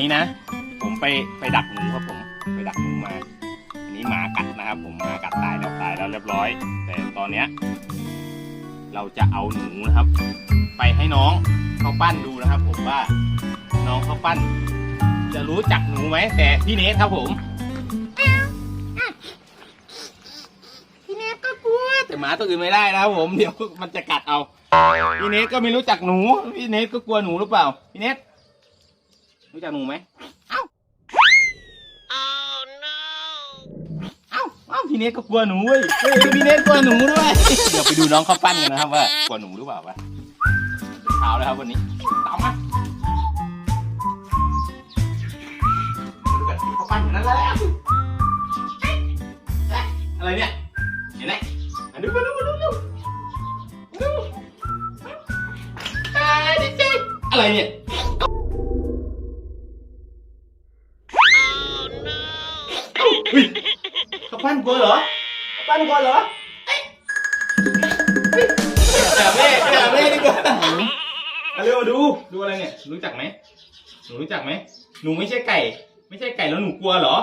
นี้นะ ผมไปไปดักหนูครับผม ไปดักหนูมาอันนี้หมากัดนะครับผมหมากัดตายแล้วตายแล้วเรียบร้อย แต่ตอนเนี้ยเราจะเอาหนูนะครับ ไปให้น้องเขาปั้นดูนะครับ ผมว่าน้องเขาปั้น จะรู้จักหนูไหมแต่พี่เนทครับผมพี่เนทก็กลัวแต่หมาตัวอื่นไม่ได้นะครับผมเดี๋ยวมันจะกัดเอาพี่เนทก็ไม่รู้จักหนูพี่เนทก็กลัวหนูหรือเปล่าพี่เนท รู้จักหนูไหมเอ้าเอ้าเอ้าพี่เนทก็กลัวหนูเว้ยเฮ้ยพี่เนทกลัวหนูด้วยเดี๋ยวไปดูน้องเขาปั้นกันนะครับว่ากลัวหนูหรือเปล่าวะเช้าแล้วครับวันนี้ตามมาดูแบบเขาปั้นกันนั่นแหละอะไรเนี่ยเห็นไหมอะดูมาดูมาดูดูดูอ่าเด็กๆอะไรเนี่ย เฮ้ยเขาปั้นกลัวเหรอเขาปั้นกลัวเหรอเฮ้ยไปหาแม่ไปหาแม่ดีกว่าเอาเร็วมาดู ดูอะไรเนี่ย รู้จักไหม หนูรู้จักไหม หนูไม่ใช่ไก่ ไม่ใช่ไก่แล้วหนูกลัวเหรอ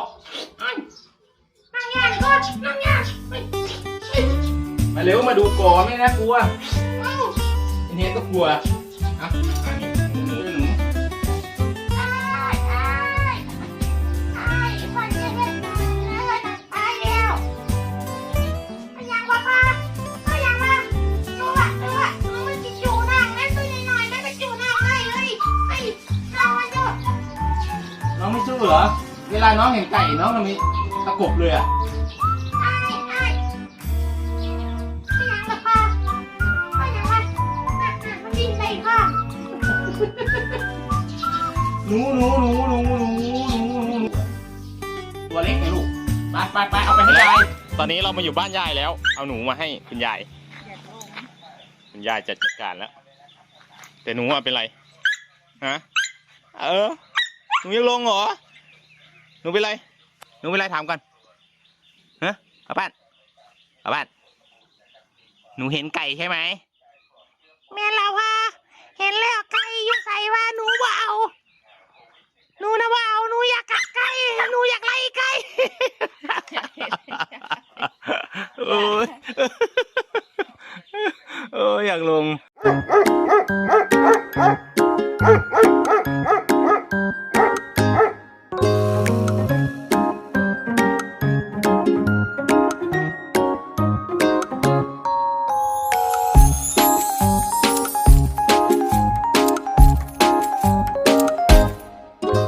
นั่งยากก่อนนั่งยากมาเร็วมาดูก่อนไม่น่ากลัวเอ้าอันนี้ก็กลัวอะ เหรอ เวลาน้องเห็นไก่น้องทำไมตะกบเลยอะหนูหนูหนูหนูหนูหนูหนูตัวเล็กไงลูก ไปไปไปเอาไปให้ยาย ตอนนี้เรามาอยู่บ้านยายแล้ว เอาหนูมาให้คุณยาย คุณยายจะจัดการแล้ว แต่หนูอะเป็นไร ฮะ เออ หนูยังลงเหรอห นูเป็นไรหนูเป็นไรถามก่อนฮะเอาบ้านเอาบ้านหนูเห็นไก่ใช่ไหมแม่เราว่าเห็นแล้วไก่อยู่ใส่ว่าหนูบ่เอาหนูนะบ่เอาหนูอยากกัดไก่หนูอยากไล่ไก่โอ้ยโอ้ยอยากลง